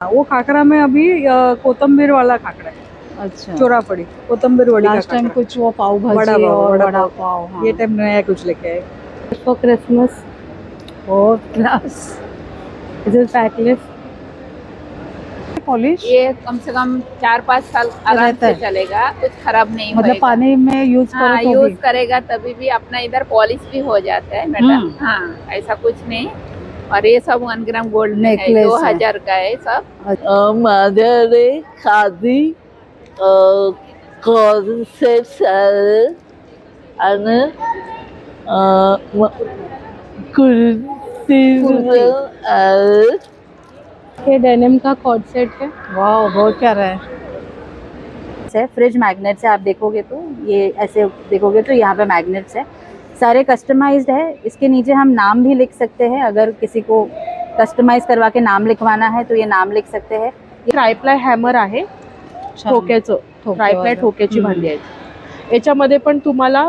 वो खाकरा में अभी कोतंबीर वाला खाकरा है। अच्छा। चोरापड़ी कोतंबीर वड़ी का लास्ट टाइम कुछ वो पाव भाजी पाव, और वड़ा वड़ा पाव। पाव हाँ। ये टाइम नया कुछ लेके आए। फॉर क्रिसमस बहुत class this is backless polish ये कम से कम चार पाँच साल आराम से चलेगा कुछ खराब नहीं मतलब होएगा। पानी में यूज़ हाँ करो तो यूज़ करेगा तभी भी अपना इधर पॉलिश भी हो जाता है मैडम हम्म। हाँ ऐसा कुछ नहीं। और ये सब वन ग्राम गोल्ड में है। दो हज़ार का है सब। अ, माझ्याकडे खादी कॉन्सेप्ट कुर्ती. ये डेनिम का कॉर्ड सेट है। वाह बहुत प्यारा है? है फ्रिज मैग्नेट्स है आप देखोगे तो ये ऐसे देखोगे तो यहाँ पे मैग्नेट्स है। सारे कस्टमाइज्ड है। इसके नीचे हम नाम भी लिख सकते हैं। अगर किसी को कस्टमाइज करवा के नाम लिखवाना है तो ये नाम लिख सकते हैं। ट्रायप्लाय हॅमर आहे. ठोक्याचं. ट्रायप्लाय. ठोक्याची. भांडी आहेत. याच्यामध्ये पण तुम्हाला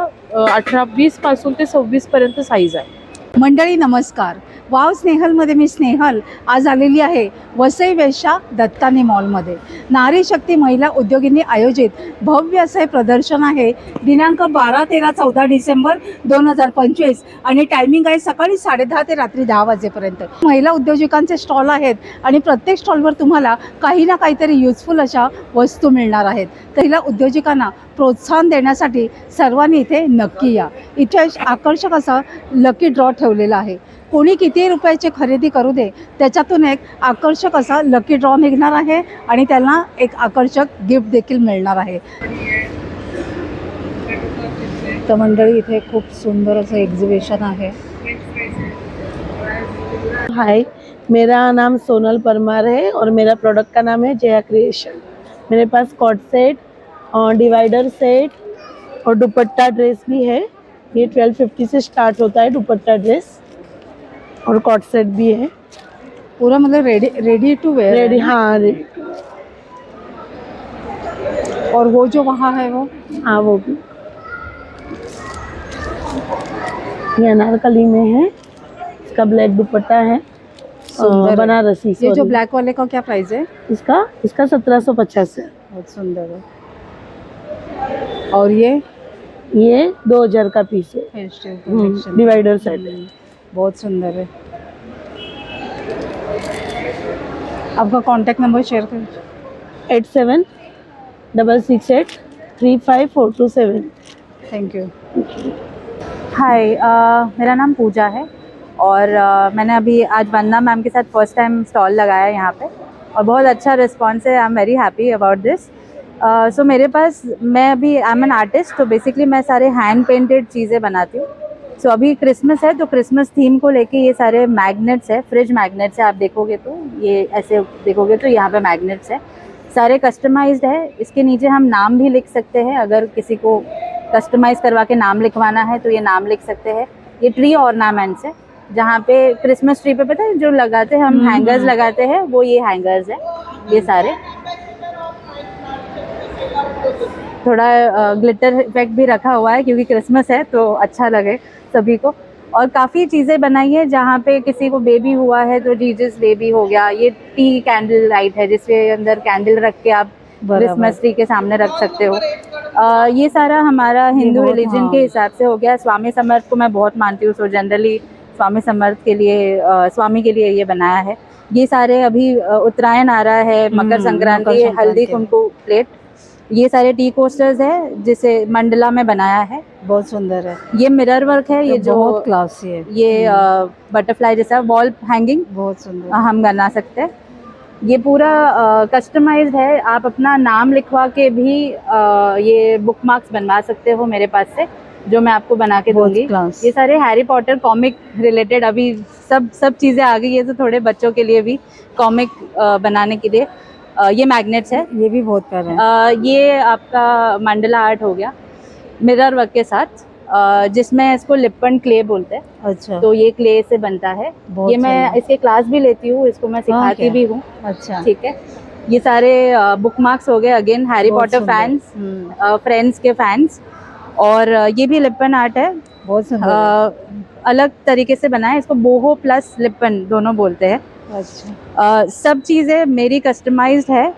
अठरा वीसपासून ते सव्वीस पर्यंत साईज आहे. मंडळी नमस्कार. वाव स्नेहलमध्ये मी स्नेहल आज आलेली आहे वसई वेश्या दत्तानी मॉलमध्ये. नारी शक्ती महिला उद्योगींनी आयोजित भव्य असं हे प्रदर्शन आहे. दिनांक बारा तेरा चौदा डिसेंबर दोन हजार पंचवीस आणि टायमिंग आहे सकाळी साडेदहा ते रात्री दहा वाजेपर्यंत. महिला उद्योजकांचे स्टॉल आहेत आणि प्रत्येक स्टॉलवर तुम्हाला काही ना काहीतरी युजफुल अशा वस्तू मिळणार आहेत. महिला उद्योजकांना प्रोत्साहन देण्यासाठी सर्वांनी इथे नक्की या. इथे आकर्षक असं लकी ड्रॉ ठेवलेला आहे. कोणी किती रुपयाची खरेदी करू दे त्याच्यातून एक आकर्षक असा लकी ड्रॉ निघणार आहे आणि त्यांना एक आकर्षक गिफ्ट देखील मिळणार आहे. तर मंडळी इथे खूप सुंदर असं एक्झिबिशन आहे. हाय मेरा नाम सोनल परमार है और मेरा प्रोडक्ट का नाम है जया क्रिएशन मेरे पास कॉट सेट डिवाइडर सेट और दुपट्टा ड्रेस भी है। ये ट्वेल्व फिफ्टी से स्टार्ट होता है दुपट्टा ड्रेस और कॉट सेट भी है। पूरा मतलब ready ready to wear ready हाँ रेडी और वो जो वहाँ है वो? हाँ वो भी। ये अनारकली में है। इसका ब्लैक दुपट्टा है। बनारसी ये जो ब्लैक वाले का क्या प्राइस है? इसका इसका सत्रह सौ पचास है। बहुत सुंदर है। और ये? ये दो हज़ार का पीस है। डिवाइडर सेट हम्म, बहुत सुंदर है। आपका कांटेक्ट नंबर शेयर करें eight seven double six eight three five four two seven. Thank you hi मेरा नाम पूजा है और अ, मैंने अभी आज वंदना मैम के साथ फ़र्स्ट टाइम स्टॉल लगाया है यहाँ पे और बहुत अच्छा रिस्पॉन्स है। I am very happy about this so मेरे पास मैं अभी आई एम एन आर्टिस्ट तो बेसिकली मैं सारे हैंड पेंटेड चीज़ें बनाती हूँ। सो so, अभी क्रिसमस है तो क्रिसमस थीम को लेके ये सारे मैग्नेट्स है फ्रिज मैग्नेट्स है आप देखोगे तो ये ऐसे देखोगे तो यहाँ पे मैग्नेट्स है। सारे कस्टमाइज्ड है इसके नीचे हम नाम भी लिख सकते हैं अगर किसी को कस्टमाइज करवा के नाम लिखवाना है तो ये नाम लिख सकते हैं। ये ट्री ऑर्नामेंट्स है जहाँ पे क्रिसमस ट्री पे पता है जो लगाते हैं हम हम्म, हैंगर्स हम्म। लगाते हैं वो ये हैंगर्स है ये सारे। थोड़ा ग्लिटर इफ़ेक्ट भी रखा हुआ है क्योंकि क्रिसमस है तो अच्छा लगे सभी को। और काफ़ी चीज़ें बनाई है जहाँ पे किसी को बेबी हुआ है तो जीजस बेबी हो गया ये टी कैंडल लाइट है जिसके अंदर कैंडल रख के आप क्रिसमस ट्री के सामने रख सकते हो। अ, ये सारा हमारा हिंदू रिलीजन हाँ। के हिसाब से हो गया। स्वामी समर्थ को मैं बहुत मानती हूँ सो जनरली स्वामी समर्थ के लिए अ, स्वामी के लिए ये बनाया है। ये सारे अभी उत्तरायण आ रहा है मकर हम्म, संक्रांति हल्दी। कुमकुम प्लेट ये सारे टी कोस्टर्स है जिसे मंडला में बनाया है। बहुत सुंदर है। ये मिरर वर्क है ये जो बहुत क्लासी है। ये बटरफ्लाई जैसा वॉल हैंगिंग बहुत सुंदर। हम बना सकते हैं। ये पूरा कस्टमाइज्ड है। आप अपना नाम लिखवा के भी अ, ये बुक मार्क्स बनवा सकते हो मेरे पास से जो मैं आपको बना के दूँगी। ये सारे हैरी पॉटर कॉमिक रिलेटेड अभी सब सब चीज़ें आ गई है तो थोड़े बच्चों के लिए भी कॉमिक बनाने के लिए। ये मैग्नेट्स है। ये भी बहुत प्यारा है। ये आपका मंडला आर्ट हो गया मिरर वर्क के साथ। जिसमें इसको लिपन क्ले बोलते हैं। अच्छा। तो ये क्ले से बनता है। ये मैं इसके क्लास भी लेती हूँ इसको मैं सिखाती भी हूँ। अच्छा। ठीक है। ये सारे बुक मार्क्स हो गए again Harry Potter fans friends के फैंस और ये भी लिपन आर्ट है। बहुत सुंदर। अलग तरीके से बना है। इसको बोहो प्लस लिपन दोनों बोलते हैं। अच्छा। अ, सब चीज़ें मेरी कस्टमाइज्ड है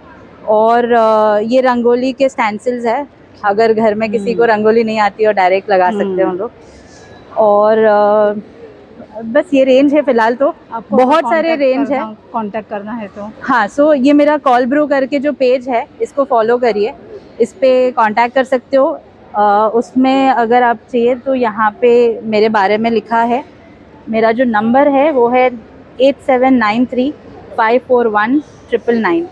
और अ, ये रंगोली के स्टैंसिल्स है। अगर घर में किसी को हम्म। रंगोली नहीं आती और डायरेक्ट लगा सकते हैं हम्म। हम लोग। और अ, बस ये रेंज है फ़िलहाल तो। आपको बहुत सारे रेंज है। कांटेक्ट करना है तो। हाँ सो ये मेरा कॉल ब्रू करके जो पेज है इसको फॉलो करिए। इस पर कांटेक्ट कर सकते हो। अ, उसमें अगर आप चाहिए तो यहाँ पे मेरे बारे में लिखा है। मेरा जो नंबर है वो है eight seven nine three five four one triple nine.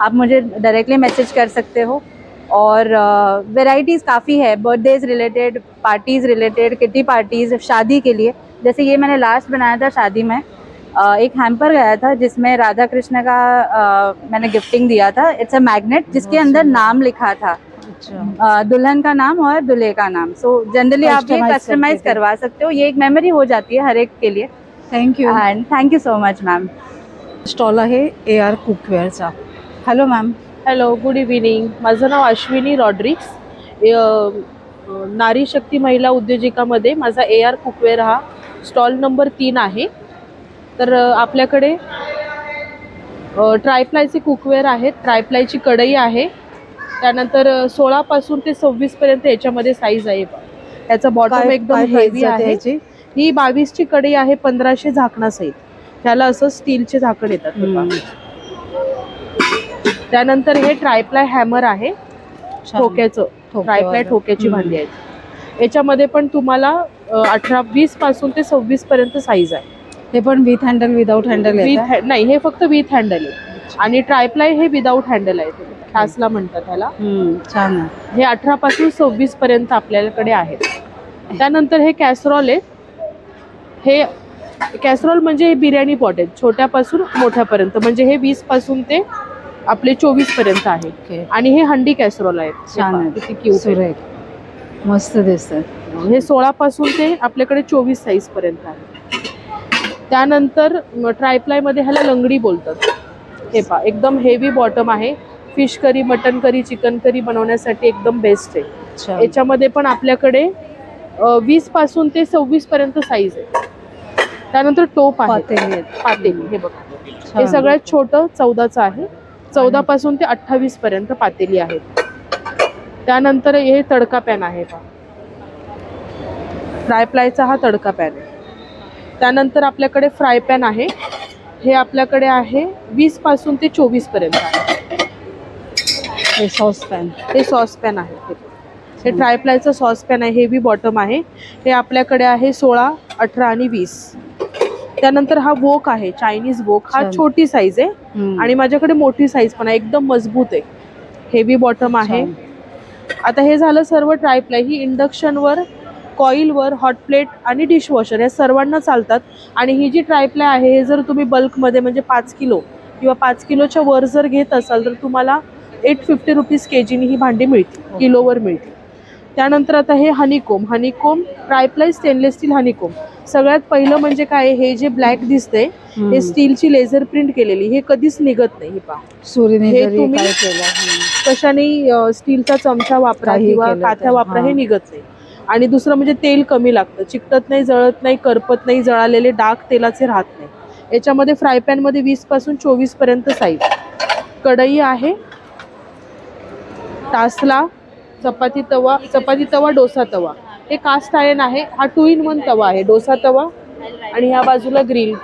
आप मुझे डायरेक्टली मैसेज कर सकते हो। और वैरायटीज़ काफ़ी है। Birthdays related parties related kitty parties शादी के लिए। जैसे ये मैंने लास्ट बनाया था शादी में। एक हैम्पर गया था जिसमें राधा कृष्ण का मैंने गिफ्टिंग दिया था। इट्स अ मैग्नेट जिसके अंदर नाम लिखा था। अच्छा। दुल्हन का नाम और दूल्हे का नाम। सो so, जनरली आप ये कस्टमाइज करवा सकते हो। ये एक मेमोरी हो जाती है हर एक के लिए। Thank you and thank you so much ma'am stall आहे A R कुकवेअरचा hello ma'am hello good evening माझं नाव अश्विनी रॉड्रिक्स नारी शक्ती महिला उद्योजिकामध्ये माझा ए आर कुकवेअर हा स्टॉल नंबर तीन आहे. तर आपल्याकडे ट्रायप्लायचे कुकवेअर आहेत. ट्रायप्लायची कढई आहे. त्यानंतर सोळापासून ते सव्वीसपर्यंत याच्यामध्ये साईज आहे त्याचा बॉटम एकदम हेवी आहे. याची ही बावीसची कढई आहे पंधराशे झाकणासहित. त्याला असं स्टीलचे झाकण येतात. त्यानंतर हे ट्रायप्लाय हॅमर आहे. ठोक्याचं. ट्रायप्लाय ठोक्याची. भांडी आहेत. याच्यामध्ये पण तुम्हाला अठरा वीसपासून ते सव्वीस पर्यंत साईज आहे. हे पण with handle without handle with नाही हे फक्त विथ हँडल आहे. आणि ट्रायप्लाय हे विदाऊट हँडल आहे. क्लासला म्हणतात त्याला छान हे अठरा पासून सव्वीस पर्यंत आपल्याकडे आहेत. त्यानंतर हे कॅसरॉल आहे. हे कॅसरॉल म्हणजे हे बिर्याणी पॉट आहेत. छोट्यापासून मोठ्यापर्यंत. म्हणजे हे वीसपासून ते आपले चोवीसपर्यंत आहे आणि हे हंडी कॅसरॉल आहेत. छान पहा, आहे. किती क्यूट आहे. सुरेख. मस्त दिसत हे सोळा पासून ते आपल्याकडे चोवीस साईज पर्यंत आहे. त्यानंतर ट्रायप्लायमध्ये ह्याला लंगडी बोलतात. हे पहा एकदम हेवी बॉटम आहे. Fish curry mutton curry chicken curry बनवण्यासाठी एकदम बेस्ट आहे. अच्छा याच्यामध्ये पण आपल्याकडे वीसपासून ते सव्वीस पर्यंत साईज आहे. त्यानंतर टोप आहे. पातेली आहेत. पातेली हे बघा. हे छान. सगळ्यात छोटं चौदाचं आहे. चौदा पासून ते अठ्ठावीस पर्यंत पातेली आहेत. त्यानंतर हे तडका पॅन आहे फ्राय प्लायचा हा तडका पॅन आहे. त्यानंतर आपल्याकडे फ्राय पॅन आहे. हे आपल्याकडे आहे वीसपासून ते चोवीसपर्यंत आहे. हे सॉस पॅन हे सॉसपॅन आहे. हे. हे ट्रायप्लायचं सॉसपॅन आहे. हेवी बॉटम आहे. हे आपल्याकडे आहे सोळा अठरा आणि वीस. त्यानंतर हा वोक आहे चायनीज वोक. हा. छोटी साईज आहे आणि माझ्याकडे मोठी साईज पण आहे एकदम मजबूत आहे. हेवी बॉटम आहे. आता हे झालं सर्व ट्रायप्लाय ही इंडक्शनवर कॉईलवर हॉट प्लेट आणि डिशवॉशर या सर्वांना चालतात. आणि ही जी ट्रायप्लाय आहे हे जर तुम्ही बल्कमध्ये म्हणजे पाच किलो किंवा पाच किलोच्या वर जर घेत असाल तर तुम्हाला एट फिफ्टी रुपीज के जीनी ही भांडी मिळतील किलोवर मिळतील. त्यानंतर आता हे honeycomb honeycomb triply stainless steel honeycomb सगळ्यात पहिलं म्हणजे काय हे जे ब्लॅक दिसतंय हे स्टीलची लेझर प्रिंट केलेली. हे कधीच निघत नाही हे सुरीने हे तुम्ही-. कशाने स्टीलचा चमचा वापरा किंवा काथ्या वापरा हे हां. निघत नाही. आणि दुसरं म्हणजे तेल कमी लागतं. चिकटत नाही जळत नाही करपत नाही जळालेले डाग तेलाचे राहत नाही. याच्यामध्ये फ्राय पॅनमध्ये वीसपासून चोवीसपर्यंत साईज कढई आहे तासला चपाती तवा चपाती तवा डोसा तवा. हे कास्ट आयर्न आहे. हा टू इन वन तवा आहे. डोसा तवा आणि ह्या बाजूला ग्रिल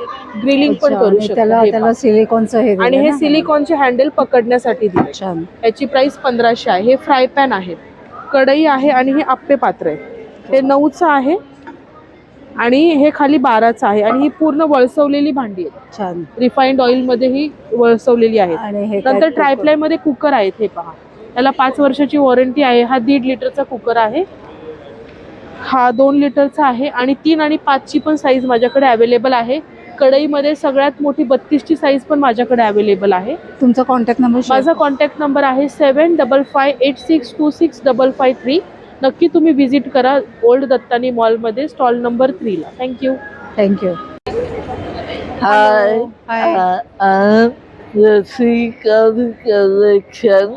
ग्रिलिंग पण करू आणि शकतो. सिलिकॉनचं हे आणि हे? सिलिकॉनचे हँडल पकडण्यासाठी दिले याची प्राइस पंधराशे आहे. हे फ्राय पॅन आहे. कढई आहे आणि हे आप्पे पात्र आहे. हे नऊचं आहे आणि हे खाली बाराचं आहे आणि ही पूर्ण वळसवलेली भांडी आहे छान. रिफाईंड ऑइलमध्ये ही वळसवलेली आहेत. हे काय नंतर? ट्रायप्लायमध्ये कुकर आहेत हे पहा. त्याला पाच वर्षाची वॉरंटी आहे. हा दीड लिटरचा कुकर आहे. हा दोन लिटरचा आहे आणि तीन आणि पाचची पण साईज माझ्याकडे अवेलेबल आहे. कढईमध्ये सगळ्यात मोठी बत्तीसची साईज पण माझ्याकडे अवेलेबल आहे. तुमचा कॉन्टॅक्ट नंबर माझा कॉन्टॅक्ट नंबर आहे seven double five eight six two six double five three नक्की तुम्ही व्हिजिट करा ओल्ड दत्तानी मॉलमध्ये stall number थ्रीला thank you thank you hi hi Rasikal collection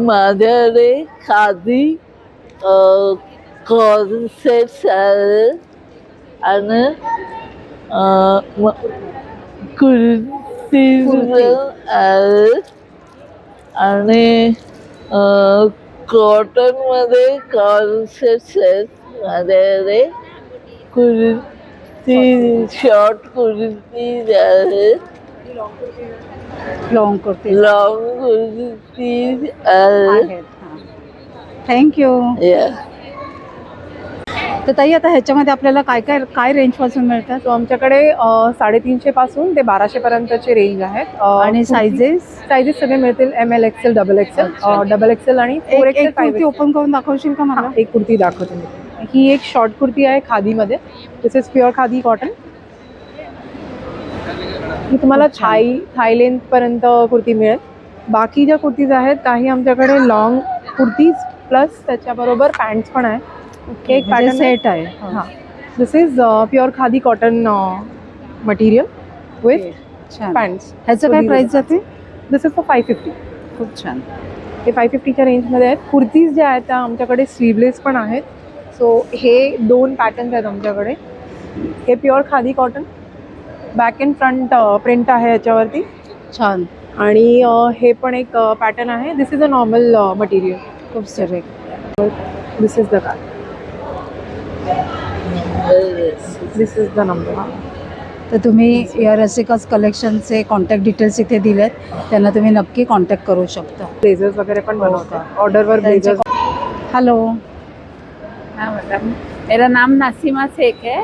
माझ्याकडे खादी कॉन्सेप्ट आहे आणि अं, म- कुर्ती आहेत आणि कॉटन मध्ये कॉन्सेप्ट आहेत माझ्याकडे कुर्ती शॉर्ट कुर्ती आहेत long kurti. Long kurti thank you. तर ताई आता ह्याच्यामध्ये आपल्याला काय काय काय रेंजपासून मिळतात? सो आमच्याकडे साडेतीनशे पासून ते बाराशे पर्यंतचे रेंज आहेत आणि सायझेस सायझेस सगळे मिळतील M L XL double XL double XL आणि फोर एक्सेल एक कुर्ती ओपन करून दाखवशील का मला? एक कुर्ती दाखवते मी. ही एक शॉर्ट कुर्ती आहे खादीमध्ये. This is pure khadi cotton ही तुम्हाला खूप छान. थाय थाय लेंथ पर्यंत कुर्ती मिळेल. बाकी ज्या कुर्तीज आहेत काही आमच्याकडे लॉंग कुर्तीज प्लस त्याच्याबरोबर पॅन्ट्स पण आहे. एक म्हणजे पॅटर्न सेट आहे. हां. This is pure khadi cotton material with pants ह्याचं काय प्राइस जाते? This is for five fifty खूप छान. हे फाय फिफ्टीच्या रेंजमध्ये आहेत. कुर्तीज ज्या आहेत त्या आमच्याकडे स्लीवलेस पण आहेत. सो हे दोन पॅटर्न्स आहेत आमच्याकडे. हे pure khadi cotton back and front print आहे याच्यावरती? छान. आणि हे पण एक पॅटर्न आहे. This is a normal material खूप सरे this is the card this is the number तर तुम्ही या रसिकास कलेक्शनचे कॉन्टॅक्ट डिटेल्स इथे दिलेत. त्यांना तुम्ही नक्की कॉन्टॅक्ट करू शकता. ब्लेझर्स वगैरे पण बनवतात. ऑर्डरवर ब्लेझर्स हॅलो हाँ मैडम मेरा नाम नासिमा शेख है.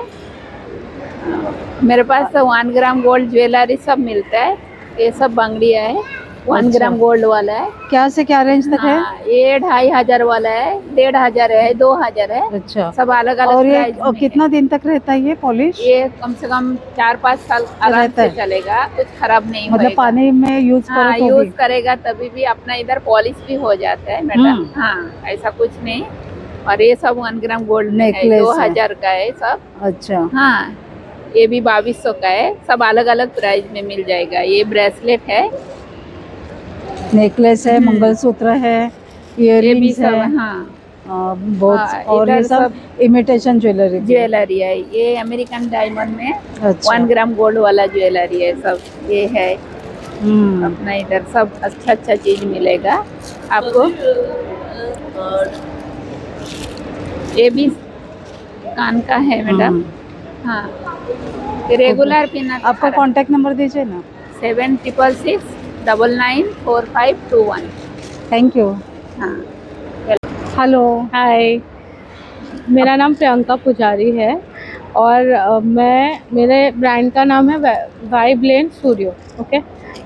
मेरे पास वन ग्राम गोल्ड ज्वेलरी सब मिलता है। ये सब बंगड़िया है। वन अच्छा। ग्राम गोल्ड वाला है। क्या से क्या रेंज तक है? हाँ, ये ढाई हज़ार वाला है डेढ़ हज़ार है दो हज़ार है। अच्छा। सब अलग अलग और ये अ, कितना दिन तक रहता है ये पॉलिश ये कम से कम चार पाँच साल आराम से। चलेगा कुछ खराब नहीं मतलब पानी में यूज़ हाँ करो तो यूज़ करेगा तभी भी अपना इधर पॉलिश भी हो जाता है मैडम हम्म। हाँ ऐसा कुछ नहीं। और ये सब वन ग्राम गोल्ड Necklace दो हज़ार का है सब। अच्छा। हाँ ये भी बाईस सौ का है। सब अलग अलग प्राइस में मिल जाएगा। ये ब्रेसलेट है। नेकलेस है मंगलसूत्र है ये भी सब है हाँ। बहुत हाँ, और ये सब इमिटेशन ज्वेलरी ज्वेलरी है। ये अमेरिकन डायमंड में अच्छा। वन ग्राम गोल्ड वाला ज्वेलरी है सब। ये है। हम्म, अपना इधर सब अच्छा अच्छा चीज़ मिलेगा आपको। ये भी कान का है मैडम। हम्म। हाँ। रेगुलर पिन आपका कांटेक्ट नंबर दीजिए ना। Seven triple six double nine four five two one thank you हाँ। हेलो हाय मेरा नाम प्रियंका पुजारी है और मैं मेरे ब्रांड का नाम है वाई ब्लेन सूर्यो ओके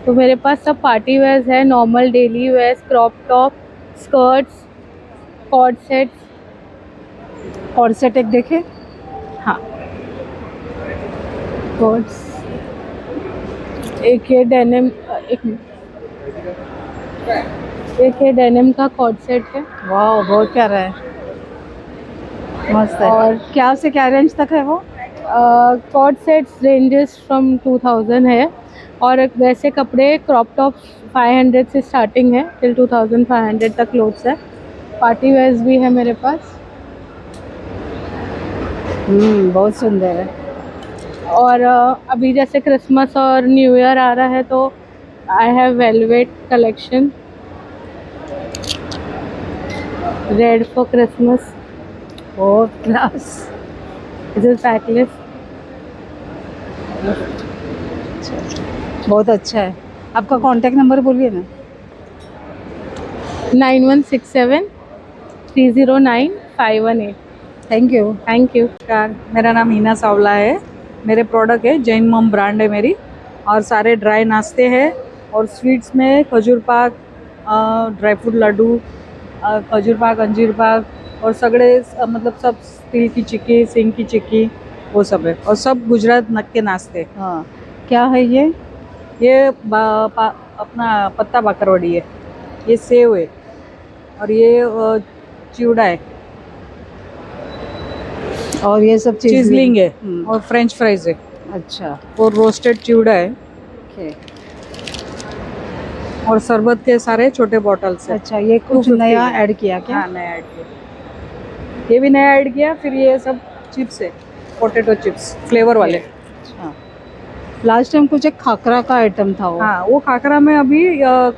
तो मेरे पास सब पार्टी वेयर्स है normal daily wears crop top skirts cord sets और सेट एक देखे हाँ कॉर्ड्स एक ये डेनिम एक एक ये डेनिम का कॉर्ड सेट है। वाह बहुत प्यारा है। मस्त है। और- क्या से क्या रेंज तक है वो? कॉर्ड सेट्स रेंजेस फ्रॉम 2000 है। और वैसे कपड़े क्रॉप टॉप 500 से स्टार्टिंग है टिल 2500 तक क्लोथ्स है। पार्टी वेयर्स भी है मेरे पास। हम्म बहुत सुंदर है। और अभी जैसे क्रिसमस और न्यू ईयर आ रहा है तो I have velvet collection red for Christmas और क्लास इज़ बैकलेस बहुत अच्छा है। आपका कांटेक्ट नंबर बोलिए ना। Nine one six seven three zero nine five one eight. Thank you thank you मेरा नाम हीना सावला है। मेरे प्रोडक्ट है जैन मोम ब्रांड है मेरी। और सारे ड्राई नाश्ते हैं और स्वीट्स में खजूर पाक ड्राई फ्रूट लड्डू खजूर पाक अंजीर पाक और सगड़े मतलब सब तिल की चिक्की सिंग की चिक्की वो सब है। और सब गुजरात नक के नाश्ते। हाँ क्या है ये? ये बा, पा, अपना पत्ता बाकरवड़ी है। ये सेव है। और ये चिवड़ा है। और ये सब चीजलिंग है। हम्म, और फ्रेंच फ्राइज है। अच्छा। और रोस्टेड चिवड़ा है। ओके। और शरबत के सारे छोटे बॉटल्स है। अच्छा ये कुछ नया ऐड किया क्या? हाँ नया ऐड किया। ये भी नया ऐड किया फिर ये सब चिप्स है। पोटैटो चिप्स फ्लेवर वाले। अच्छा। लास्ट टाइम कुछ एक खाकरा का आइटम था वो। हाँ वो खाकरा में अभी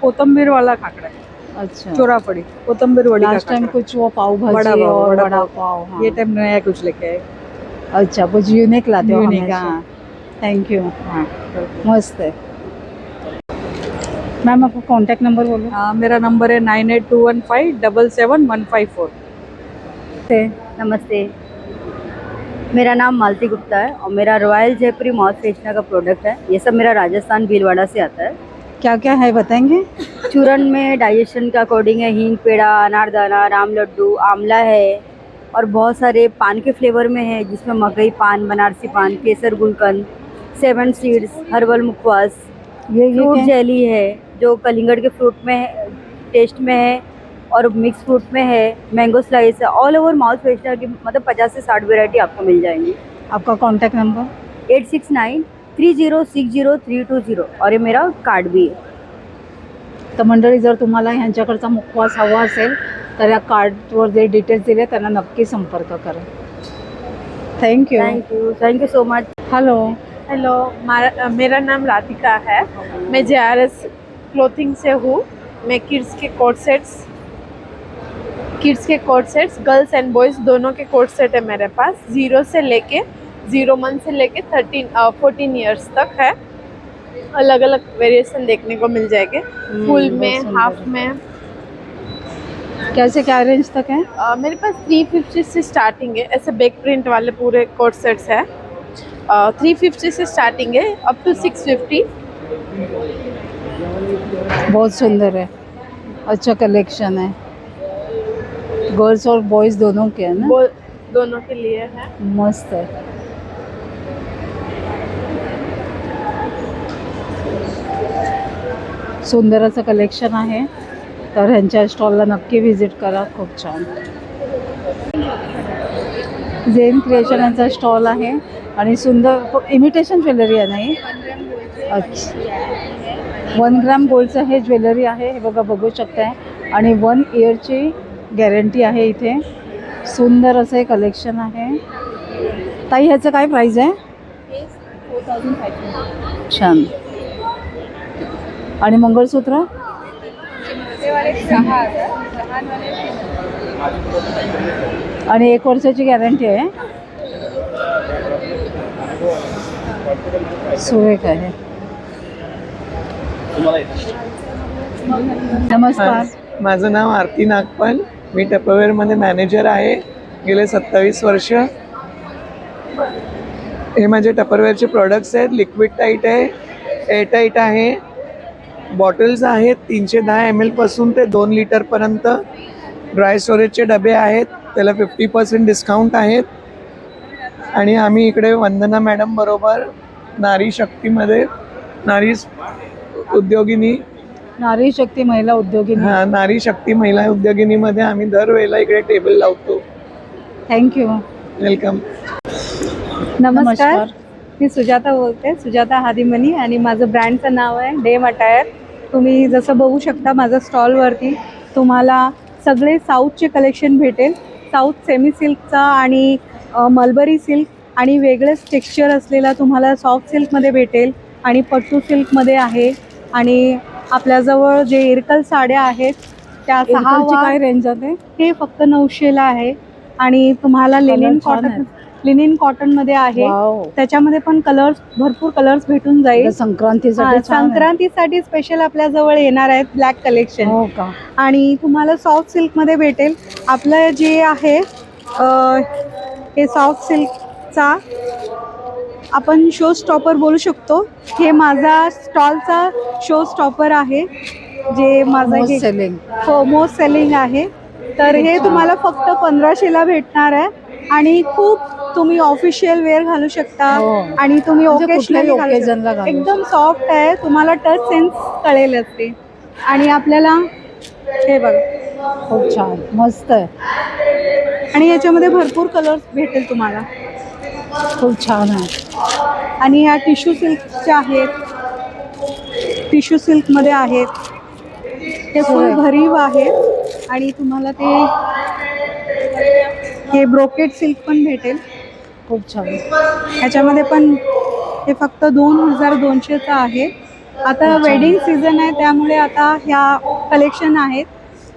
कोतंबीर वाला खाकरा है। अच्छा। चोरापड़ी कोतंबीर वड़ी लास्ट टाइम कुछ वो पाव बड़ा भाजी पाव, और बड़ा बड़ा पाव। हाँ। ये टाइम नया कुछ लेके आए। अच्छा कुछ यूनिक लाते हो Unique, हाँ। थैंक यू हाँ। मस्त है। मैम आपका कांटेक्ट नंबर बोलो। अ, मेरा नंबर है nine eight two one five double seven one five four नमस्ते। मेरा नाम मालती गुप्ता है और मेरा रॉयल जयपुरी माउथ फ्रेशनर का प्रोडक्ट है। ये सब मेरा राजस्थान भीलवाड़ा से आता है। क्या क्या है बताएँगे? चूरन में डाइजेशन का अकॉर्डिंग है हींग पेड़ा अनारदाना राम लड्डू आंवला है और बहुत सारे पान के फ्लेवर में है जिसमें मकई पान बनारसी पान केसर गुलकंद सेवन सीड्स हर्बल मुखवास ये ये फ्रूट? जेली है जो कलिंगड़ के फ्रूट में है टेस्ट में है और मिक्स फ्रूट में है मैंगो स्लाइस है ऑल ओवर माउथ फ्रेशनर की मतलब पचास से साठ वेरायटी आपको मिल जाएँगी। आपका contact number eight six nine three zero six zero three two zero और हे मेरा कार्ड भी है। तर मंडळी जर तुम्हाला ह्यांच्याकडचा मुखवास हवा असेल तर या कार्डवर जे डिटेल्स दिले त्यांना नक्की संपर्क करा. Thank you thank you thank you so much hello hello मारा- मेरा नाम राधिका है. मैं जे आर एस क्लोथिंग से हूँ. मैं किड्स के coat sets kids K coat sets girls and boys दोनों के कोट सेट है मेरे पास. ज़ीरो से लेके ज़ीरो मंथ से लेके थर्टीन फोर्टीन इयर्स तक है। अलग अलग वेरिएशन देखने को मिल जाएँगे। फुल में हाफ़ में। कैसे क्या रेंज तक है? अ, मेरे पास थ्री फिफ्टी से स्टार्टिंग है। ऐसे बैक प्रिंट वाले पूरे कोट सेट्स है। थ्री फिफ्टी से स्टार्टिंग है अप टू सिक्स फिफ्टी बहुत सुंदर है। अच्छा कलेक्शन है। गर्ल्स और बॉयज़ दोनों के है ना? दोनों के लिए है। मस्त आहे सुंदर असं कलेक्शन आहे. तर ह्यांच्या स्टॉलला नक्की व्हिजिट करा खूप छान. झेन क्रिएशन यांचा स्टॉल आहे आणि सुंदर इमिटेशन ज्वेलरी आहे नाही. अच्छा. वन ग्राम गोल्डचं हे ज्वेलरी आहे हे बघा बघू शकताय. आणि वन इयरची गॅरंटी आहे इथे. सुंदर असं हे कलेक्शन आहे. ताई ह्याचं काय प्राईज आहे? छान. आणि मंगळसूत्र? आणि एक वर्षाची गॅरंटी आहे. सुरेख आहे. नमस्कार. माझं नाव आरती नागपाल. मी टपरवेअरमध्ये मॅनेजर आहे. गेले सत्तावीस वर्ष. हे माझे टपरवेअरचे प्रॉडक्ट्स आहेत. लिक्विड टाईट आहे. एअरटाईट आहे. बॉटल्स आहेत तीनशे दहा एम एलपासून ते दोन लिटरपर्यंत ड्राय स्टोरेजचे डबे आहेत त्याला फिफ्टी पर्सेंट डिस्काउंट आहेत. आणि आम्ही इकडे वंदना मॅडम बरोबर नारी शक्तीमध्ये नारी उद्योगिनी. नारी शक्ती महिला उद्योगिनी. हा नारी शक्ती महिला उद्योगिनीमध्ये आम्ही दरवेळेला इकडे टेबल लावतो. थँक्यू वेलकम नमस्कार. मी सुजाता बोलते सुजाता हादिमनी आणि माझं ब्रँडचं नाव आहे डेम अटायर तुम्ही जसं बघू शकता माझं स्टॉलवरती तुम्हाला सगळे साऊथचे कलेक्शन भेटेल. साऊथ सेमी सिल्कचा आणि मलबरी सिल्क आणि वेगळेच टेक्स्चर असलेला तुम्हाला सॉफ्ट सिल्कमध्ये भेटेल आणि पट्टू सिल्कमध्ये आहे. आणि आपल्याजवळ जे इरकल साड्या आहेत त्या सहा काय रेंज आहे? हे फक्त नऊशेला आहे. आणि तुम्हाला लिनिन कॉटन लिनिन कॉटनमध्ये आहे. वाव. त्याच्यामध्ये पण कलर्स भरपूर कलर्स भेटून जाईल. आता संक्रांतीसाठी हा, छान आहे. संक्रांतीसाठी स्पेशल आपल्या जवळ येणार आहेत ब्लॅक कलेक्शन हो का? आणि तुम्हाला सॉफ्ट सिल्कमध्ये भेटेल. आपलं जे आहे अ, हे सॉफ्ट सिल्कचा आपण शो स्टॉपर बोलू शकतो. हे माझा स्टॉलचा शो स्टॉपर आहे. जे माझं हे selling. हो मोस्ट सेलिंग आहे. तर हे तुम्हाला फक्त पंधराशेला भेटणार आहे. आणि खूप तुम्ही ऑफिशियल वेअर घालू शकता हो. आणि तुम्ही म्हणजे ओकेशनली कुठल्याही occasion ला घालू एकदम सॉफ्ट आहे. तुम्हाला टच सेन्स कळेलच ते आणि आपल्याला हे बघा. खूप छान. मस्त आहे. आणि याच्यामध्ये भरपूर कलर्स भेटेल तुम्हाला. खूप छान आहे. आणि ह्या टिश्यू सिल्कच्या आहेत. टिश्यू सिल्कमध्ये आहेत. ते फुल. भरीव आहे. आणि तुम्हाला ते हे ब्रोकेट सिल्क पण भेटेल. खूप छान. ह्याच्यामध्ये पण हे फक्त दोन हजार दोनशेचं आहे. आता वेडिंग सीझन आहे त्यामुळे आता ह्या कलेक्शन आहेत.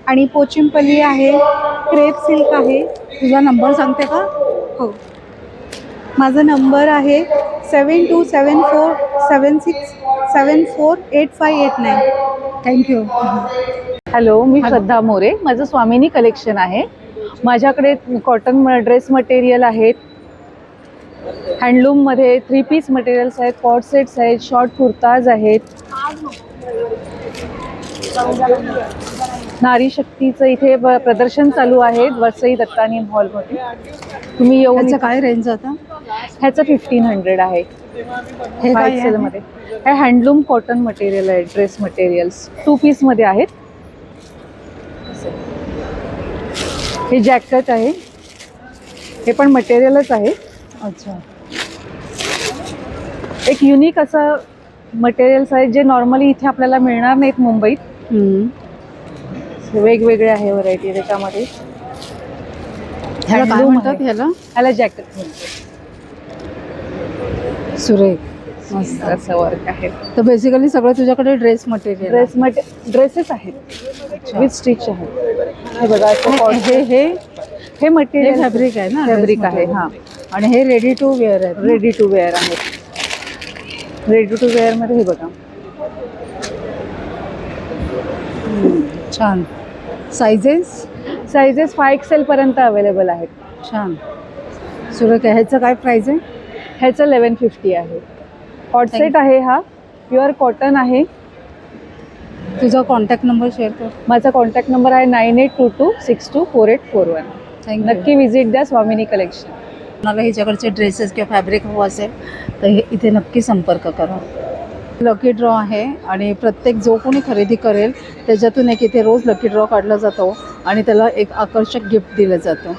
आणि पोचिमपल्ली आहे क्रेप सिल्क आहे. तुझा नंबर सांगते का? हो. माझा नंबर आहे seven two seven four seven six seven four eight five eight nine thank you hello मी श्रद्धा मोरे. माझं स्वामिनी कलेक्शन आहे. माझ्याकडे कॉटन ड्रेस मटेरियल आहेत. हँडलूममध्ये थ्री पीस मटेरियल्स आहेत कॉट सेट्स आहेत शॉर्ट कुर्ताज आहेत. नारी शक्तीचं इथे प्रदर्शन चालू आहे वसई दत्तानी हॉलमध्ये तुम्ही येऊन काय रेंज आता? ह्याचं फिफ्टीन हंड्रेड आहे. हे काय आहे? एक्सेलमध्ये हे हँडलूम कॉटन मटेरियल आहे ड्रेस मटेरियल्स टू पीसमध्ये आहेत. हे जॅकेट आहे. हे पण मटेरियलच आहे अच्छा. एक युनिक असं मटेरियल्स आहे जे नॉर्मली इथे आपल्याला मिळणार नाहीत मुंबईत. वेगवेगळे आहे व्हरायटी त्याच्यामध्ये. ह्याला काय Handloom म्हणतात आहे. ह्याला? ह्याला जॅकेट म्हणतो सुरेख. मस्त असं वर्क आहे. तर बेसिकली सगळं तुझ्याकडे ड्रेस मटेरियल ड्रेस मटे ड्रेसेस आहेत. विथ स्टिच आहे. हे बघा असं हे हे मटेरियल फॅब्रिक आहे ना फॅब्रिक आहे material. हां. आणि हे रेडी टू वेअर आहे रेडी टू वेअर आहे रेडी टू वेअरमध्ये हे बघा. छान. सायझेस सायझेस फाय एक्सेल पर्यंत अवेलेबल आहेत. छान. सुरेख आहे. ह्याचं काय प्राइस आहे? ह्याचं लेवन फिफ्टी आहे. हॉट Thank सेट आहे हा. प्युअर कॉटन आहे. तुझा कॉन्टॅक्ट नंबर शेअर कर. माझा कॉन्टॅक्ट नंबर आहे nine eight two two six two four eight four one नक्की विजिट द्या स्वामिनी कलेक्शन मला ह्याच्याकडचे ड्रेसेस किंवा फॅब्रिक हवं असेल तर हे इथे नक्की संपर्क करा. लकी ड्रॉ आहे आणि प्रत्येक जो कोणी खरेदी करेल त्याच्यातून एक इथे रोज लकी ड्रॉ काढला जातो आणि त्याला एक आकर्षक गिफ्ट दिलं जातं.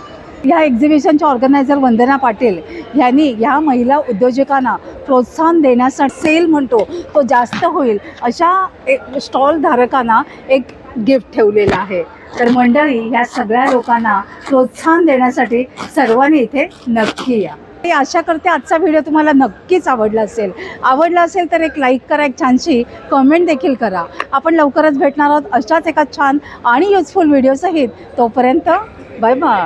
या एक्झिबिशनच्या ऑर्गनायझर वंदना पाटील यांनी ह्या महिला उद्योजकांना प्रोत्साहन देण्यासाठी सेल म्हणतो तो जास्त होईल अशा एक स्टॉल धारकांना एक गिफ्ट ठेवलेला आहे. तर मंडळी ह्या सगळ्या लोकांना प्रोत्साहन देण्यासाठी सर्वांनी इथे नक्की या. मी आशा करते आजचा व्हिडिओ तुम्हाला नक्कीच आवडला असेल. आवडला असेल तर एक लाईक करा एक छानशी कमेंट देखील करा. आपण लवकरच भेटणार आहोत अशाच एका छान आणि युजफुल व्हिडिओसहित तोपर्यंत बाय बाय